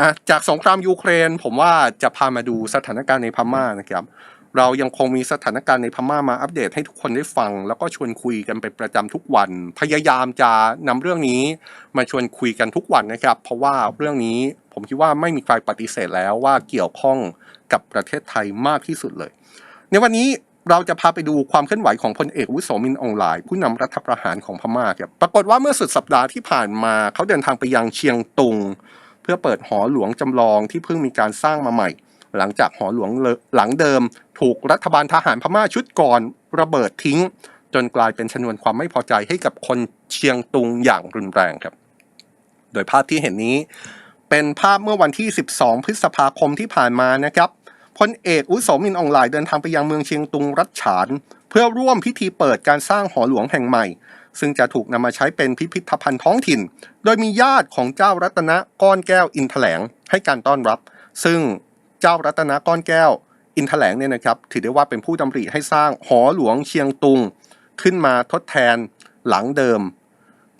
อะจากสงครามยูเครน ผมว่าจะพามาดูสถานการณ์ในพม่านะครับ เรายังคงมีสถานการณ์ในพม่ามาอัปเดตให้ทุกคนได้ฟัง แล้วก็ชวนคุยกันเป็นประจำทุกวัน พยายามจะนำเรื่องนี้มาชวนคุยกันทุกวันนะครับ เพราะว่าเรื่องนี้ผมคิดว่าไม่มีใครปฏิเสธแล้วว่าเกี่ยวข้องกับประเทศไทยมากที่สุดเลย ในวันนี้เราจะพาไปดูความเคลื่อนไหวของพลเอกวุฒิโสมินอองไลน์ผู้นำรัฐประหารของพม่าครับปรากฏว่าเมื่อสุดสัปดาห์ที่ผ่านมาเขาเดินทางไปยังเชียงตุง พื่อเปิดหอหลวงจำลองที่เพิ่งมีการสร้างมาใหม่ หลังจากหอหลวงหลังเดิม ถูกรัฐบาลทหารพม่าชุดก่อนระเบิดทิ้ง จนกลายเป็นชนวนความไม่พอใจให้กับคนเชียงตุงอย่างรุนแรงครับ โดยภาพที่เห็นนี้ เป็นภาพเมื่อวันที่ 12 พฤษภาคมที่ผ่านมานะครับพลเอกอุสมินอองไลน์เดินทางไปยังเมืองเชียงตุงรัชฉาน เพื่อร่วมพิธีเปิดการสร้างหอหลวงแห่งใหม่ ซึ่งจะถูกนำมาใช้เป็นพิพิธภัณฑ์ท้องถิ่น โดยมีญาติของเจ้ารัตนะก้อนแก้วอินแถลงให้การต้อนรับ ซึ่งเจ้ารัตนะก้อนแก้วอินแถลงเนี่ยนะครับถือได้ว่าเป็นผู้ดำริให้สร้างหอหลวงเชียงตุง ขึ้นมาทดแทนหลังเดิม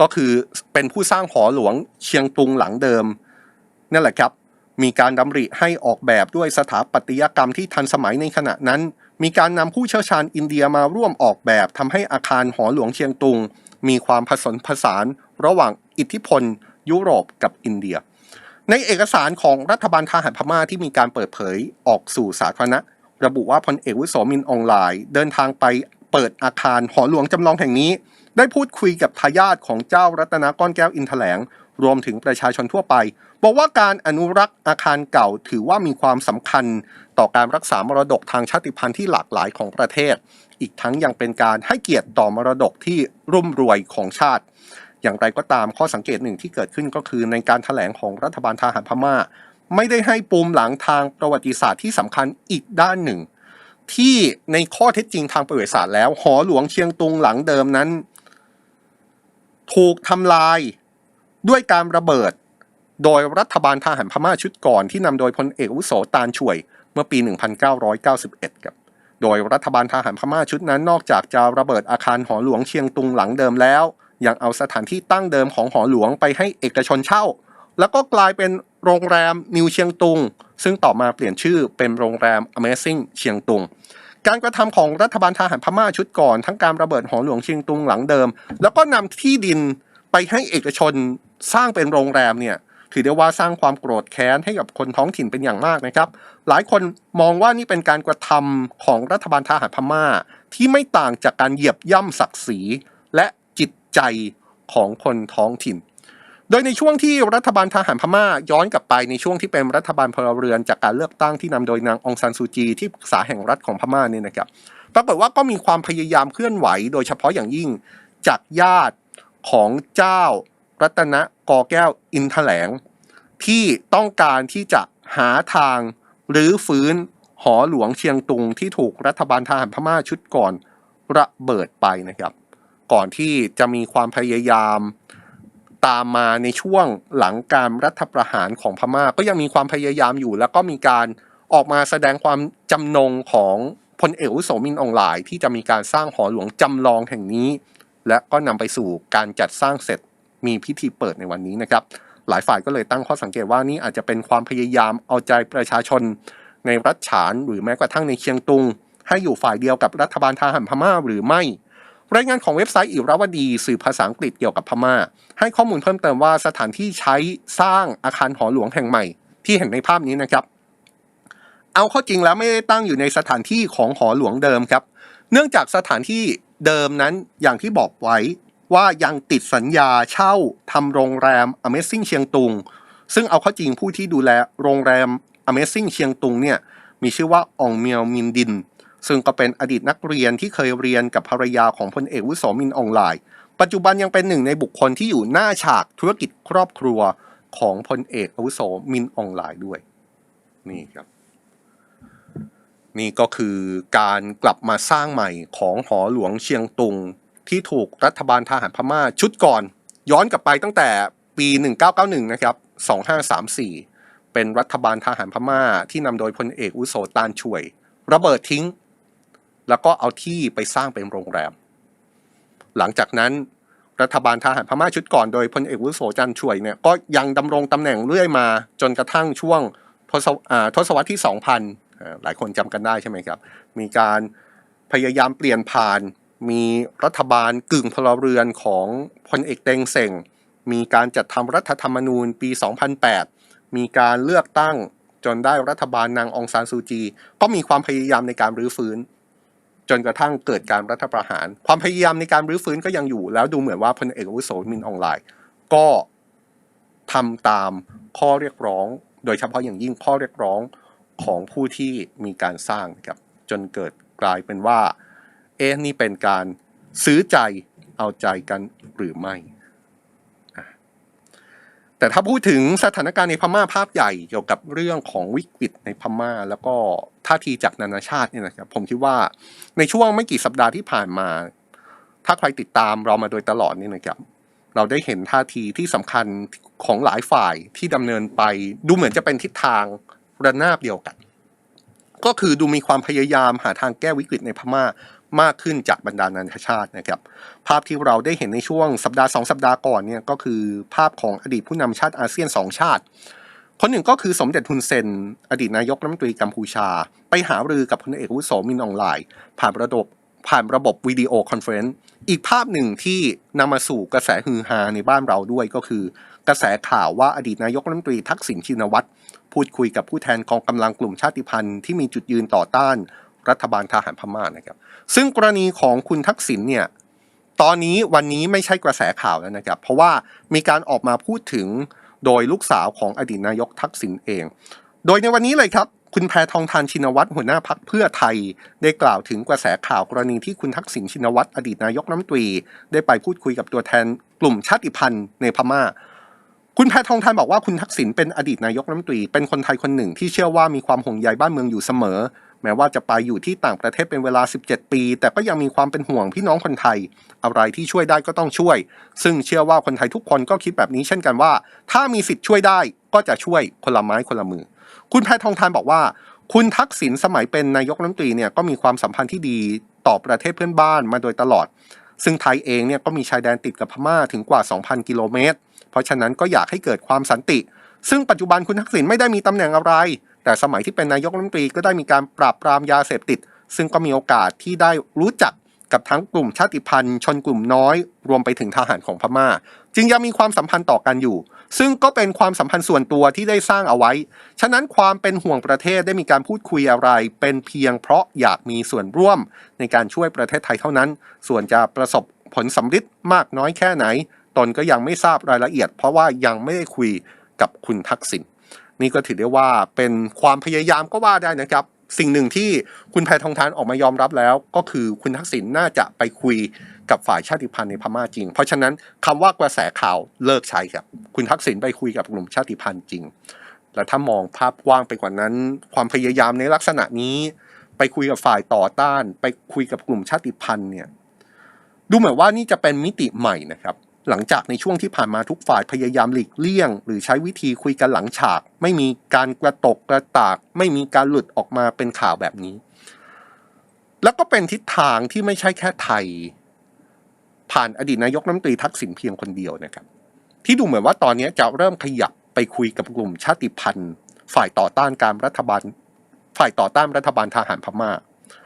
ก็คือเป็นผู้สร้างหอหลวงเชียงตุงหลังเดิมนั่นแหละครับมีการดำริให้ออกแบบด้วยสถาปัตยกรรมที่ทันสมัยในขณะนั้น มีการนำผู้เชี่ยวชาญอินเดียมาร่วมออกแบบทำให้อาคารหอหลวงเชียงตุง มีความผสมผสานระหว่างอิทธิพล ยุโรปกับอินเดีย ในเอกสารของรัฐบาลทหารพม่าที่มีการเปิดเผยออกสู่สาธารณะ ระบุว่าพลเอกวุฒิโสมินอองไลน์ เดินทางไปเปิดอาคารหอหลวงจำลองแห่งนี้ ได้พูดคุยกับทายาทของเจ้ารัตนก้อนแก้วอินแถลง รวมถึงประชาชนทั่วไป บอกว่าการอนุรักษ์อาคารเก่าถือว่ามีความสำคัญต่อการรักษามรดกทางชาติพันธุ์ที่หลากหลายของประเทศ อีกทั้งยังเป็นการให้เกียรติต่อมรดกที่รุ่มรวยของชาติ อย่างไรก็ตามข้อสังเกตหนึ่งที่เกิดขึ้นก็คือในการถแถลงของรัฐบาลทหารพม่า ไม่ได้ให้ปูมหลังทางประวัติศาสตร์ที่สำคัญอีกด้านหนึ่ง ที่ในข้อเท็จจริงทางประวัติศาสตร์แล้วหอหลวงเชียงตุงหลังเดิมนั้น ถูกทำลายด้วยการระเบิด โดยรัฐบาลทหารพม่าชุดก่อนที่นำโดยพลเอกอุโสตานช่วยเมื่อปี 1991ครับ โดยรัฐบาลทหารพม่าชุดนั้นนอกจากจะระเบิดอาคารหอหลวงเชียงตุงหลังเดิมแล้ว ยังเอาสถานที่ตั้งเดิมของหอหลวงไปให้เอกชนเช่า แล้วก็กลายเป็นโรงแรมนิวเชียงตุง ซึ่งต่อมาเปลี่ยนชื่อเป็นโรงแรม Amazing เชียงตุงการกระทำของรัฐบาลทหารพม่าชุดก่อน ทั้งการระเบิดหอหลวงเชียงตุงหลังเดิม แล้วก็นำที่ดินไปให้เอกชนสร้างเป็นโรงแรมเนี่ย ถือได้ว่าสร้างความโกรธแค้นให้กับคนท้องถิ่นเป็นอย่างมากนะครับ หลายคนมองว่านี่เป็นการกระทำของรัฐบาลทหารพม่า ที่ไม่ต่างจากการเหยียบย่ำศักดิ์ศรี และจิตใจของคนท้องถิ่น โดยในช่วงที่รัฐบาลทหารพม่าย้อนกลับไปในช่วงที่เป็นรัฐบาลพลเรือนจากการเลือกตั้งที่นำโดยนางองซานซูจีที่ปรึกษาแห่งรัฐของพม่าเนี่ยนะครับปรากฏว่าก็มีความพยายามเคลื่อนไหว โดยเฉพาะอย่างยิ่งจากญาติของเจ้า รัตนะกอแก้วอินแถลง ที่ต้องการที่จะหาทางหรือฟื้นหอหลวงเชียงตุงที่ถูกรัฐบาลทหารพม่าชุดก่อนระเบิดไปนะครับ ก่อนที่จะมีความพยายามตามมาในช่วงหลังการรัฐประหารของพม่า ก็ยังมีความพยายามอยู่ แล้วก็มีการออกมาแสดงความจำนงของพลเอกอาวุโสมินอองหลาย ที่จะมีการสร้างหอหลวงจำลองแห่งนี้ และก็นำไปสู่การจัดสร้างเสร็จ มีพิธีเปิดในวันนี้นะครับ หลายฝ่ายก็เลยตั้งข้อสังเกตว่านี่อาจจะเป็นความพยายามเอาใจประชาชน ในรัฐฉานหรือแม้กระทั่งในเชียงตุง ให้อยู่ฝ่ายเดียวกับรัฐบาลทหารพม่าหรือไม่รายงานของเว็บไซต์อิราวดีสื่อภาษาอังกฤษเกี่ยวกับพม่า ให้ข้อมูลเพิ่มเติมว่าสถานที่ใช้สร้างอาคารหอหลวงแห่งใหม่ ที่เห็นในภาพนี้นะครับ เอาเข้าจริงแล้วไม่ได้ตั้งอยู่ในสถานที่ของหอหลวงเดิมครับ เนื่องจากสถานที่เดิมนั้นอย่างที่บอกไว้ ว่ายังติดสัญญาเช่าทำโรงแรม Amazing เชียงตุง ซึ่งเอาเข้าจริงผู้ที่ดูแลโรงแรม Amazing เชียงตุงเนี่ยมีชื่อว่าอองเมียวมินดิน ซึ่งก็เป็นอดีตนักเรียนที่เคยเรียนกับภรรยาของพลเอกวุโสมินอองไลน์ ปัจจุบันยังเป็นหนึ่งในบุคคลที่อยู่หน้าฉากธุรกิจครอบครัวของพลเอกอาวุโสมินอองไลน์ด้วย นี่ครับ นี่ก็คือการกลับมาสร้างใหม่ของหอหลวงเชียงตุง ที่ถูกรัฐบาลทหารพม่าชุดก่อน ย้อนกลับไปตั้งแต่ปี 1991 นะครับ 2534 เป็นรัฐบาลทหารพม่าที่นำโดยพลเอกอุโสตานช่วย ระเบิดทิ้ง แล้วก็เอาที่ไปสร้างเป็นโรงแรม หลังจากนั้นรัฐบาลทหารพม่าชุดก่อนโดยพลเอกวุโสจันช่วยเนี่ยก็ยังดำรงตำแหน่งเรื่อยมาจนกระทั่งช่วงทศวรรษที่ 2000 หลายคนจำกันได้ใช่ไหมครับ มีการพยายามเปลี่ยนผ่าน มีรัฐบาลกึ่งพลเรือนของพลเอกเต็งเซ็งมีการจัดทำรัฐธรรมนูญปี 2008 มีการเลือกตั้งจนได้รัฐบาลนางองซานซูจี ก็มีความพยายามในการรื้อฟื้น จนกระทั่งเกิดการรัฐประหาร ความพยายามในการรื้อฟื้นก็ยังอยู่ แล้วดูเหมือนว่าพลเอกอาวุโสมินออนไลน์ ก็ทำตามข้อเรียกร้อง โดยเฉพาะอย่างยิ่งข้อเรียกร้องของผู้ที่มีการสร้างครับจนเกิดกลายเป็นว่า เอ๊ะนี่เป็นการซื้อใจเอาใจกันหรือไม่แต่ถ้าพูดถึงสถานการณ์ในพม่าภาพใหญ่เกี่ยวกับเรื่องของวิกฤตในพม่า แล้วก็ท่าทีจากนานาชาติเนี่ยนะครับผมคิดว่าในช่วงไม่กี่สัปดาห์ที่ผ่านมา ถ้าใครติดตามเรามาโดยตลอดนี่นะครับ เราได้เห็นท่าทีที่สำคัญของหลายฝ่ายที่ดำเนินไปดูเหมือนจะเป็นทิศทางระนาบเดียวกัน ก็คือดูมีความพยายามหาทางแก้วิกฤตในพม่า มากขึ้นจากบรรดานานาชาตินะครับ ภาพที่เราได้เห็นในช่วงสัปดาห์สองสัปดาห์ก่อนเนี่ยก็คือภาพของอดีตผู้นำชาติอาเซียนสองชาติ คนหนึ่งก็คือสมเด็จฮุนเซน อดีตนายกรัฐมนตรีกัมพูชา ไปหารือกับพลเอกวุโสมินอองไลน์ ผ่านระบบผ่านระบบวิดีโอคอนเฟรนซ์อีกภาพหนึ่งที่นำมาสู่กระแสฮือฮาในบ้านเราด้วยก็คือ กระแสข่าวว่าอดีตนายกรัฐมนตรีทักษิณชินวัตรพูดคุยกับผู้แทนกองกำลังกลุ่มชาติพันธุ์ที่มีจุดยืนต่อต้านรัฐบาลทหารพม่านะครับ ซึ่งกรณีของคุณทักษิณเนี่ยตอนนี้วันนี้ไม่ใช่กระแสข่าวแล้วนะครับ เพราะว่ามีการออกมาพูดถึงโดยลูกสาวของอดีตนายกทักษิณเอง โดยในวันนี้เลยครับ คุณแพทองทานชินวัตรหัวหน้าพักเพื่อไทย ได้กล่าวถึงกระแสข่าวกรณีที่คุณทักษิณชินวัตรอดีตนายกรัฐมนตรี ได้ไปพูดคุยกับตัวแทนกลุ่มชาติพันธุ์ในพม่า คุณแพทองทานบอกว่าคุณทักษิณเป็นอดีตนายกรัฐมนตรี เป็นคนไทยคนหนึ่งที่เชื่อว่ามีความห่วงใยบ้านเมืองอยู่เสมอ แม้ว่าจะไปอยู่ที่ต่างประเทศเป็นเวลา 17 ปี แต่ก็ยังมีความเป็นห่วงพี่น้องคนไทย อะไรที่ช่วยได้ก็ต้องช่วย ซึ่งเชื่อว่าคนไทยทุกคนก็คิดแบบนี้เช่นกันว่า ถ้ามีสิทธิ์ช่วยได้ก็จะช่วยคนละไม้คนละมือ คุณแพทองทานบอกว่า คุณทักษิณสมัยเป็นนายกรัฐมนตรีเนี่ยก็มีความสัมพันธ์ที่ดีต่อประเทศเพื่อนบ้านมาโดยตลอด ซึ่งไทยเองเนี่ยก็มีชายแดนติดกับพม่าถึงกว่า 2,000 กิโลเมตร เพราะฉะนั้นก็อยากให้เกิดความสันติ ซึ่งปัจจุบันคุณทักษิณไม่ได้มีตำแหน่งอะไร แต่สมัยที่เป็นนายกรัฐมนตรีก็ได้มีการปราบปรามยาเสพติด ซึ่งก็มีโอกาสที่ได้รู้จักกับทั้งกลุ่มชาติพันธุ์ ชนกลุ่มน้อย รวมไปถึงทหารของพม่า จึงยังมีความสัมพันธ์ต่อกันอยู่ ซึ่งก็เป็นความสัมพันธ์ส่วนตัวที่ได้สร้างเอาไว้ ฉะนั้นความเป็นห่วงประเทศได้มีการพูดคุยอะไร เป็นเพียงเพราะอยากมีส่วนร่วมในการช่วยประเทศไทยเท่านั้น ส่วนจะประสบผลสำฤทธิ์มากน้อยแค่ไหน ตนก็ยังไม่ทราบรายละเอียด เพราะว่ายังไม่ได้คุยกับคุณทักษิณ นี่ก็ถือได้ว่าเป็นความพยายามก็ว่าได้นะครับ สิ่งหนึ่งที่คุณแพทองทานออกมายอมรับแล้ว ก็คือคุณทักษิณน่าจะไปคุยกับฝ่ายชาติพันธุ์ในพม่าจริง เพราะฉะนั้นคำว่ากระแสข่าวเลิกใช้ครับ คุณทักษิณไปคุยกับกลุ่มชาติพันธุ์จริง และถ้ามองภาพกว้างไปกว่านั้น ความพยายามในลักษณะนี้ ไปคุยกับฝ่ายต่อต้าน ไปคุยกับกลุ่มชาติพันธุ์เนี่ยดูเหมือนว่านี่จะเป็นมิติใหม่นะครับ หลังจากในช่วงที่ผ่านมาทุกฝ่ายพยายามหลีกเลี่ยง หรือใช้วิธีคุยกันหลังฉาก ไม่มีการกระตกกระตาก ไม่มีการหลุดออกมาเป็นข่าวแบบนี้ แล้วก็เป็นทิศทางที่ไม่ใช่แค่ไทย ผ่านอดีตนายกรัฐมนตรีทักษิณเพียงคนเดียวนะครับ ที่ดูเหมือนว่าตอนนี้จะเริ่มขยับไปคุยกับกลุ่มชาติพันธุ์ ฝ่ายต่อต้านการรัฐบาล ฝ่ายต่อต้านรัฐบาลทหารพม่า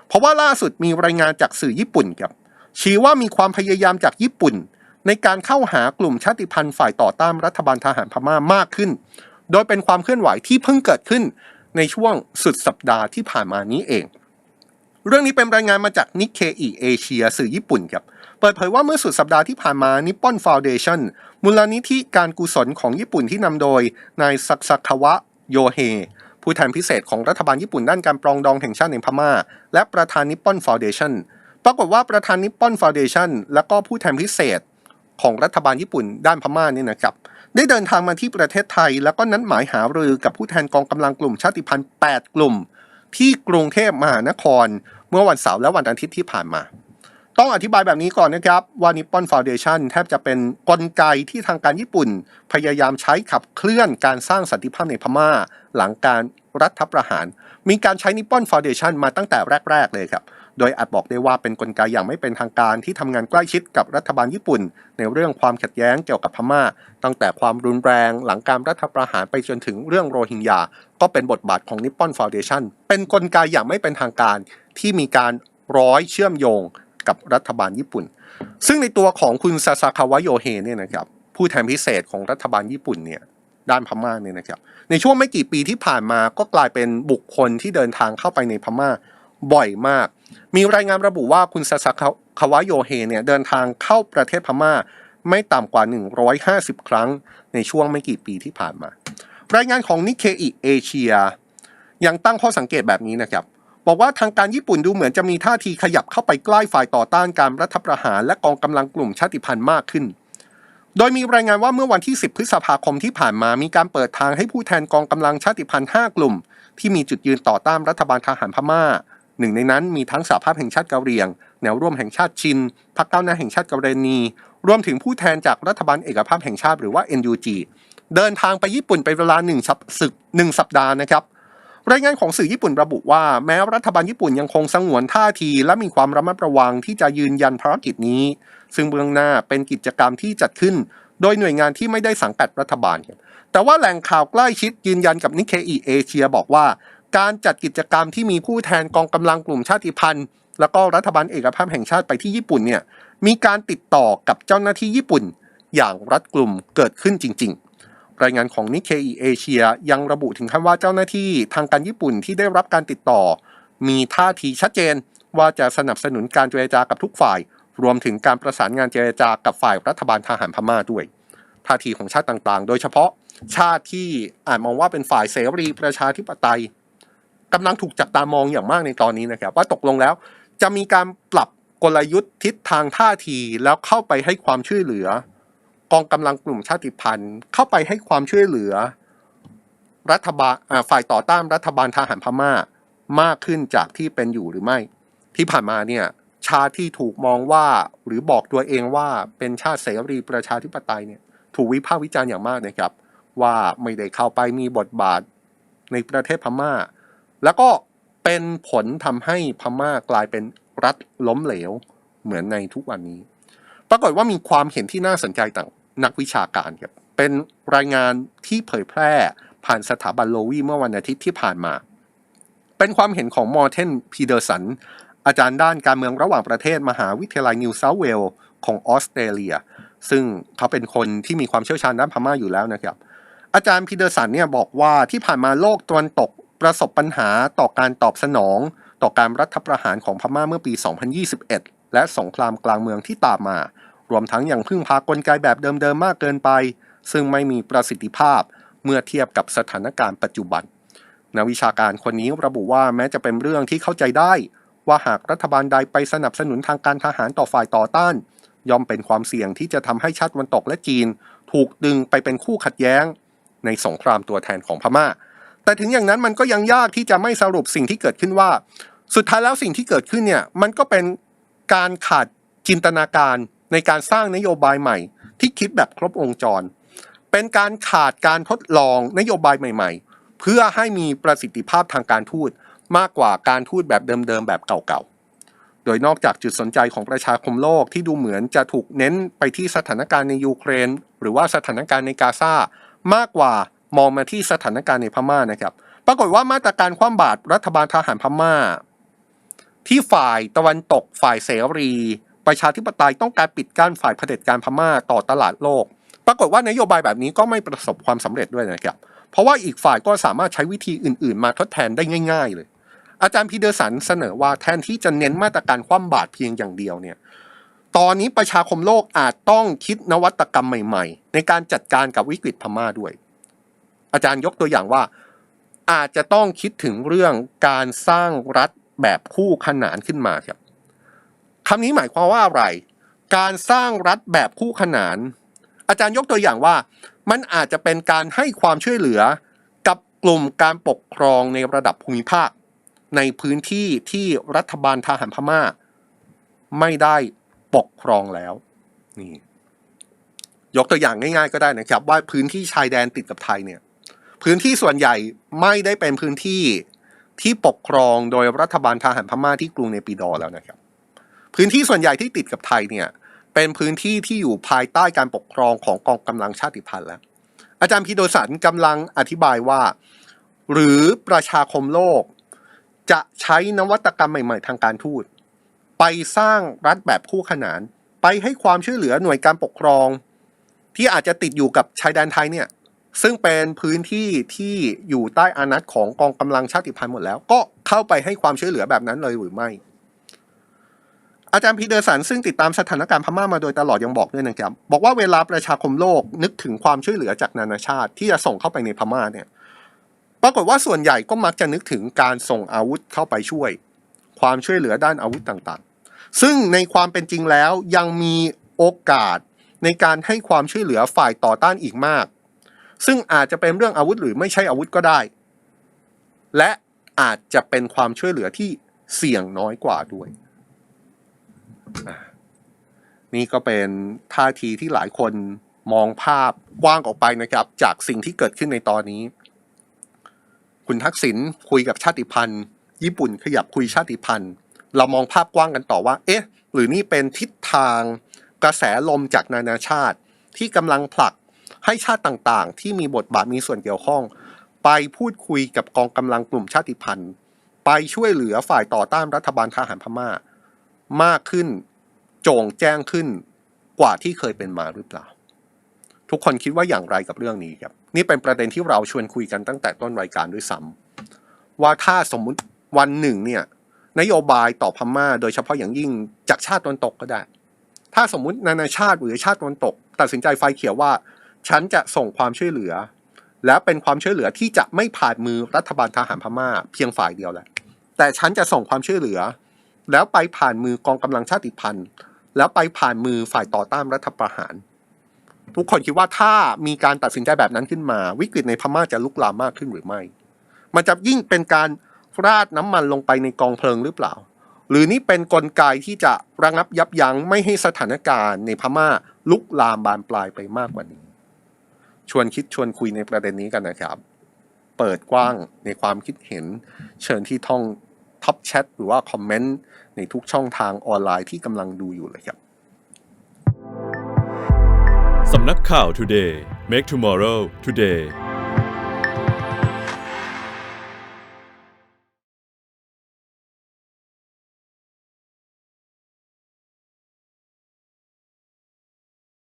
เพราะว่าล่าสุดมีรายงานจากสื่อญี่ปุ่นครับชี้ว่ามีความพยายามจากญี่ปุ่น ในการเข้าหากลุ่มชาติพันธุ์ฝ่ายต่อต้านรัฐบาลทหารพม่ามากขึ้น โดยเป็นความเคลื่อนไหวที่เพิ่งเกิดขึ้นในช่วงสุดสัปดาห์ที่ผ่านมานี้เอง เรื่องนี้เป็นรายงานมาจากนิเคอีเอเชียสื่อญี่ปุ่นครับ เปิดเผยว่าเมื่อสุดสัปดาห์ที่ผ่านมานิปปอนฟาวเดชั่นมูลนิธิการกุศลของญี่ปุ่นที่นำโดยนายซักซักาวะโยเฮผู้แทนพิเศษของรัฐบาลญี่ปุ่นด้านการปรองดองแห่งชาติในพม่า และประธานนิปปอนฟาวเดชั่นปรากฏว่าประธานนิปปอนฟาวเดชั่นและก็ผู้แทนพิเศษ ของรัฐบาลญี่ปุ่นด้านพม่านี่นะครับ ได้เดินทางมาที่ประเทศไทย แล้วก็นัดหมายหารือกับผู้แทนกองกำลังกลุ่มชาติพันธุ์ 8 กลุ่ม ที่กรุงเทพมหานคร เมื่อวันเสาร์และวันอาทิตย์ที่ผ่านมา ต้องอธิบายแบบนี้ก่อนนะครับ ว่านิปปอนฟาวเดชั่นแทบจะเป็นกลไกที่ทางการญี่ปุ่น พยายามใช้ขับเคลื่อนการสร้างสันติภาพในพม่า หลังการรัฐประหาร มีการใช้นิปปอนฟาวเดชั่นมาตั้งแต่แรก ๆ เลยครับ โดยอาจบอกได้ว่าเป็นนกลไกอย่างไม่เป็นทางการที่ทำงานใกล้ชิดกับรัฐบาลญี่ปุ่น ในเรื่องความขัดแย้งเกี่ยวกับพม่า ตั้งแต่ความรุนแรงหลังการรัฐประหารไปจนถึงเรื่องโรฮิงญา ก็เป็นบทบาทของนิปปอนฟาวเดชันเป็นนกลไกอย่างไม่เป็นทางการที่มีการร้อยเชื่อมโยงกับรัฐบาลญี่ปุ่น ซึ่งในตัวของคุณซาซาคาวะโยเฮเนี่ยนะครับผู้แทนพิเศษของรัฐบาลญี่ปุ่นเนี่ยด้านพม่าเนี่ยนะครับในช่วงไม่กี่ปีที่ผ่านมาก็กลายเป็นบุคคลที่เดินทางเข้าไปในพม่า บ่อยมาก มีรายงานระบุว่าคุณซาซาคาวะโยเฮเนี่ยเดินทางเข้าประเทศพม่า ไม่ต่ำกว่า 150 ครั้งในช่วงไม่กี่ปีที่ผ่านมา รายงานของนิเคอิเอเชียยังตั้งข้อสังเกตแบบนี้นะครับบอกว่าทางการญี่ปุ่นดูเหมือนจะมีท่าทีขยับเข้าไปใกล้ฝ่ายต่อต้านการรัฐประหารและกองกำลังกลุ่มชาติพันธุ์มากขึ้น โดยมีรายงานว่าเมื่อวันที่ 10 พฤษภาคมที่ผ่านมา มีการเปิดทางให้ผู้แทนกองกำลังชาติพันธุ์ 5 กลุ่ม ที่มีจุดยืนต่อต้านรัฐบาลทหารพม่า หนึ่งในนั้นมีทั้งสหภาพแห่งชาติเกะเหรี่ยง แนวร่วมแห่งชาติชินพรรคก้าวหน้าแห่งชาติกะเรนี รวมถึงผู้แทนจากรัฐบาลเอกภาพแห่งชาติหรือว่า NUG เดินทางไปญี่ปุ่นเป็นเวลาหนึ่งสัปสึกหนึ่งสัปดาห์นะครับรายงานของสื่อญี่ปุ่นระบุว่าแม้รัฐบาลญี่ปุ่นยังคงสงวนท่าที และมีความระมัดระวังที่จะยืนยันภารกิจนี้ ซึ่งเบื้องหน้าเป็นกิจกรรมที่จัดขึ้น โดยหน่วยงานที่ไม่ได้สังกัดรัฐบาล แต่ว่าแหล่งข่าวใกล้ชิดยืนยันกับนิเคอีเอเชียบอกว่า การจัดกิจกรรมที่มีผู้แทนกองกำลังกลุ่มชาติพันธุ์ แล้วก็รัฐบาลเอกภาพแห่งชาติไปที่ญี่ปุ่นเนี่ยมีการติดต่อกับเจ้าหน้าที่ญี่ปุ่น อย่างรัดกลุ่มเกิดขึ้นจริง ๆ รายงานของนิเคอีเอเชียยังระบุถึงขั้นว่าเจ้าหน้าที่ทางการญี่ปุ่นที่ได้รับการติดต่อ มีท่าทีชัดเจนว่าจะสนับสนุนการเจรจากับทุกฝ่าย รวมถึงการประสานงานเจรจากับฝ่ายรัฐบาลทหารพม่าด้วย ท่าทีของชาติต่างๆ โดยเฉพาะชาติที่อาจมองว่าเป็นฝ่ายเสรีประชาธิปไตย กำลังถูกจับตามองอย่างมากในตอนนี้นะครับ ว่าตกลงแล้วจะมีการปรับกลยุทธ์ทิศทางท่าทีแล้วเข้าไปให้ความช่วยเหลือ กองกำลังกลุ่มชาติพันธุ์ เข้าไปให้ความช่วยเหลือ รัฐบาลฝ่ายต่อต้านรัฐบาลทหารพม่ามากขึ้นจากที่เป็นอยู่หรือไม่ ที่ผ่านมาเนี่ยชาติที่ถูกมองว่าหรือบอกตัวเองว่าเป็นชาติเสรีประชาธิปไตยเนี่ยถูกวิพากษ์วิจารณ์อย่างมากนะครับ ว่าไม่ได้เข้าไปมีบทบาทในประเทศพม่า แล้วก็เป็นผลทำให้พม่ากลายเป็นรัฐล้มเหลวเหมือนในทุกวันนี้ ปรากฏว่ามีความเห็นที่น่าสนใจต่างนักวิชาการครับ เป็นรายงานที่เผยแพร่ผ่านสถาบันโลวีเมื่อวันอาทิตย์ที่ผ่านมา เป็นความเห็นของมอร์เทนพีเดอร์สัน อาจารย์ด้านการเมืองระหว่างประเทศมหาวิทยาลัยนิวเซาเวลส์ของออสเตรเลีย ซึ่งเขาเป็นคนที่มีความเชี่ยวชาญด้านพม่าอยู่แล้วนะครับ อาจารย์พีเดอร์สันเนี่ยบอกว่าที่ผ่านมาโลกตะวันตก ประสบปัญหาต่อการตอบสนอง ต่อการรัฐประหารของพม่าเมื่อปี 2021 และสงครามกลางเมืองที่ตามมา รวมทั้งยังพึ่งพากลไกแบบเดิมๆมากเกินไป ซึ่งไม่มีประสิทธิภาพเมื่อเทียบกับสถานการณ์ปัจจุบันนักวิชาการคนนี้ระบุว่าแม้จะเป็นเรื่องที่เข้าใจได้ ว่าหากรัฐบาลใดไปสนับสนุนทางการทหารต่อฝ่ายต่อต้าน ย่อมเป็นความเสี่ยงที่จะทำให้ชาติวันตกและจีน ถูกดึงไปเป็นคู่ขัดแย้ง ในสงครามตัวแทนของพม่า แต่ถึงอย่างนั้นมันก็ยังยากที่จะไม่สรุปสิ่งที่เกิดขึ้นว่า สุดท้ายแล้วสิ่งที่เกิดขึ้นเนี่ยมันก็เป็นการขาดจินตนาการในการสร้างนโยบายใหม่ ที่คิดแบบครบวงจร เป็นการขาดการทดลองนโยบายใหม่ ๆ เพื่อให้มีประสิทธิภาพทางการทูตมากกว่าการทูตแบบเดิมๆแบบเก่าๆ โดยนอกจากจุดสนใจของประชาคมโลกที่ดูเหมือนจะถูกเน้นไปที่สถานการณ์ในยูเครน หรือว่าสถานการณ์ในกาซามากกว่า มองมาที่สถานการณ์ในพม่านะครับ ปรากฏว่ามาตรการคว่ำบาตรรัฐบาลทหารพม่า ที่ฝ่ายตะวันตกฝ่ายเสรี ประชาธิปไตยต้องการปิดกั้นฝ่ายเผด็จการพม่าต่อตลาดโลก ปรากฏว่านโยบายแบบนี้ก็ไม่ประสบความสำเร็จด้วยนะครับ เพราะว่าอีกฝ่ายก็สามารถใช้วิธีอื่น ๆ มาทดแทนได้ง่าย ๆ เลย อาจารย์พีเดอร์สันเสนอว่าแทนที่จะเน้นมาตรการคว่ำบาตรเพียงอย่างเดียวเนี่ยตอนนี้ประชาคมโลกอาจต้องคิดนวัตกรรมใหม่ ๆ ในการจัดการกับวิกฤตพม่าด้วย อาจารย์ยกตัวอย่างว่า อาจจะต้องคิดถึงเรื่องการสร้างรัฐแบบคู่ขนานขึ้นมาครับคำนี้หมายความว่าอะไร การสร้างรัฐแบบคู่ขนาน อาจารย์ยกตัวอย่างว่า มันอาจจะเป็นการให้ความช่วยเหลือกับกลุ่มการปกครองในระดับภูมิภาค ในพื้นที่ที่รัฐบาลทหารพม่า ไม่ได้ปกครองแล้ว นี่ ยกตัวอย่างง่าย ๆ ก็ได้นะครับ ว่าพื้นที่ชายแดนติดกับไทยเนี่ย พื้นที่ส่วนใหญ่ไม่ได้เป็นพื้นที่ที่ปกครองโดยรัฐบาลทหารพม่าที่กรุงเนปิดอแล้วนะครับ พื้นที่ส่วนใหญ่ที่ติดกับไทยเนี่ยเป็นพื้นที่ที่อยู่ภายใต้การปกครองของกองกำลังชาติพันธุ์แล้ว อาจารย์พีโดสันกำลังอธิบายว่า หรือประชาคมโลก จะใช้นวัตกรรมใหม่ ๆ ทางการทูต ไปสร้างรัฐแบบคู่ขนาน ไปให้ความช่วยเหลือหน่วยการปกครอง ที่อาจจะติดอยู่กับชายแดนไทยเนี่ย ซึ่งเป็นพื้นที่ที่อยู่ใต้อานัตของกองกำลังชาติพันธุ์หมดแล้ว ก็เข้าไปให้ความช่วยเหลือแบบนั้นเลยหรือไม่ อาจารย์พีเดอร์สันซึ่งติดตามสถานการณ์พม่ามาโดยตลอดยังบอกด้วยนะครับ บอกว่าเวลาประชาคมโลกนึกถึงความช่วยเหลือจากนานาชาติที่จะส่งเข้าไปในพม่าเนี่ยปรากฏว่าส่วนใหญ่ก็มักจะนึกถึงการส่งอาวุธเข้าไปช่วย ความช่วยเหลือด้านอาวุธต่างๆ ซึ่งในความเป็นจริงแล้วยังมีโอกาสในการให้ความช่วยเหลือฝ่ายต่อต้านอีกมาก ซึ่งอาจจะเป็นเรื่องอาวุธหรือไม่ใช่อาวุธก็ได้ และอาจจะเป็นความช่วยเหลือที่เสี่ยงน้อยกว่าด้วย นี่ก็เป็นท่าทีที่หลายคนมองภาพกว้างออกไปนะครับ จากสิ่งที่เกิดขึ้นในตอนนี้ คุณทักษิณคุยกับชาติพันธุ์ ญี่ปุ่นขยับคุยชาติพันธุ์ เรามองภาพกว้างกันต่อว่า เอ๊ะ หรือนี่เป็นทิศทางกระแสลมจากนานาชาติที่กำลังผลัก ให้ชาติต่างๆ ที่มีบทบาทมีส่วนเกี่ยวข้อง ไปพูดคุยกับกองกำลังกลุ่มชาติพันธุ์ ไปช่วยเหลือฝ่ายต่อต้านรัฐบาลทหารพม่า มากขึ้นโจ่งแจ้งขึ้นกว่าที่เคยเป็นมาหรือเปล่า ทุกคนคิดว่าอย่างไรกับเรื่องนี้ครับ นี่เป็นประเด็นที่เราชวนคุยกันตั้งแต่ต้นรายการด้วยซ้ำว่าถ้าสมมุติวันหนึ่งเนี่ยนโยบายต่อพม่า โดยเฉพาะอย่างยิ่งจากชาติตะวันตกก็ได้ ถ้าสมมุตินานาชาติหรือชาติตะวันตก ตัดสินใจไฟเขียวว่า ฉันจะส่งความช่วยเหลือ และเป็นความช่วยเหลือที่จะไม่ผ่านมือรัฐบาลทหารพม่า เพียงฝ่ายเดียวแหละแต่ฉันจะส่งความช่วยเหลือ แล้วไปผ่านมือกองกำลังชาติพันธุ์ แล้วไปผ่านมือฝ่ายต่อต้านรัฐประหาร ทุกคนคิดว่าถ้ามีการตัดสินใจแบบนั้นขึ้นมา วิกฤตในพม่าจะลุกลามมากขึ้นหรือไม่ มันจะยิ่งเป็นการราดน้ำมันลงไปในกองเพลิงหรือเปล่า หรือนี่เป็นนกลไกที่จะระงับยับยั้งไม่ให้สถานการณ์ในพม่าลุกลามบานปลายไปมากกว่านี้ ชวนคิดชวนคุยในประเด็นนี้กันนะครับ เปิดกว้างในความคิดเห็น เชิญที่ท่องท็อปแชทหรือว่าคอมเมนต์ในทุกช่องทางออนไลน์ที่กำลังดูอยู่เลยครับสำนักข่าว Today Make Tomorrow Today